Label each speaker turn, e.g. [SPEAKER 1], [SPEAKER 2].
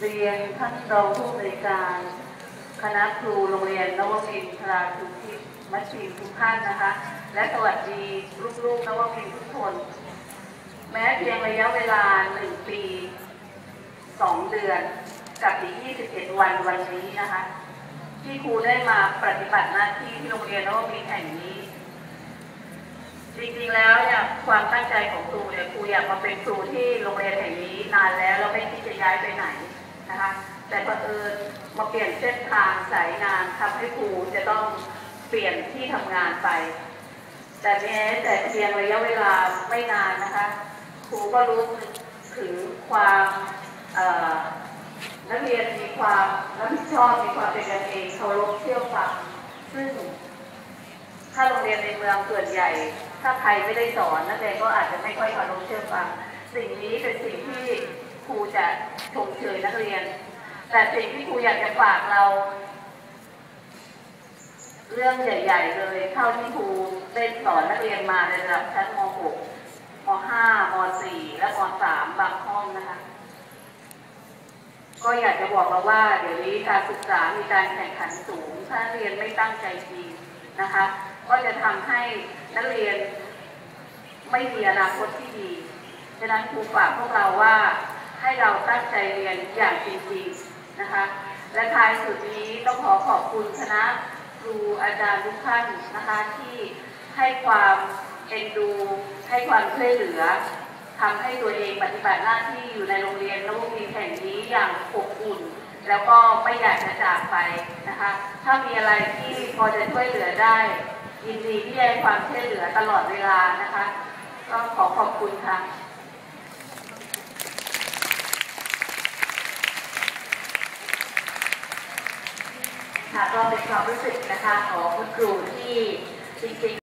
[SPEAKER 1] เรียนท่านรองผู้อำนวยการ คณะครูโรงเรียนนวมินทราชุทิศมัชชีทุกท่านนะคะ และสวัสดีลูกๆนวมินทร์ทุกคน แม้เพียงระยะเวลาหนึ่งปีสองเดือนกับอีก 21 วันวันนี้นะคะ ที่ครูได้มาปฏิบัติหน้าที่ที่โรงเรียนนวมินทร์แห่งนี้ จริงๆแล้วเนี่ย ความตั้งใจของครูเนี่ยครูอยากมาเป็นครูที่โรงเรียนแห่งนี้นานแล้วเราไม่คิดจะย้ายไปไหนนะคะแต่บังเอิญมาเปลี่ยนเส้นทางสายงานทำให้ครูจะต้องเปลี่ยนที่ทำงานไป แต่แม้แต่เพียงระยะเวลาไม่นานนะคะ ครูก็รู้ถึงความนักเรียนมีความรับผิดชอบมีความเป็นกันเองเคารพเชื่อฟังซึ่ง ถ้าโรงเรียนในเมืองส่วนใหญ่ ถ้าใครไม่ได้สอนนักเรียนก็อาจจะไม่ค่อยเคารพเชื่อฟัง สิ่งนี้เป็นสิ่งที่ครูจะชมเชยนักเรียน แต่สิ่งที่ครูอยากจะฝากเรา เรื่องใหญ่ ๆ เลยเท่าที่ครูได้สอนนักเรียนมาในระดับชั้นม .6 ม .5 ม .4 และม .3 บางห้องนะคะก็อยากจะบอกเราว่า เดี๋ยวนี้การศึกษามีการแข่งขันสูง ถ้าเรียนไม่ตั้งใจจริง นะคะ ก็จะทำให้นักเรียนไม่มีอนาคตที่ดีฉะนั้นครูฝากพวกเราว่าให้เราตั้งใจเรียนอย่างจริงๆนะคะ และท้ายสุดนี้ต้องขอขอบคุณคณะครูอาจารย์ทุกท่านนะคะที่ให้ความเอ็นดู ให้ความช่วยเหลือทำให้ตัวเองปฏิบัติหน้าที่อยู่ในโรงเรียนนวมินแห่งนี้อย่างอบอุ่น แล้วก็ไม่อยากจะจากไปนะคะ ถ้ามีอะไรที่พอจะช่วยเหลือได้ ยินดีที่จะให้ความช่วยเหลือตลอดเวลานะคะ ก็ขอขอบคุณค่ะ
[SPEAKER 2] ค่ะก็เป็นความรู้สึกนะคะของคุณครูที่จริงๆ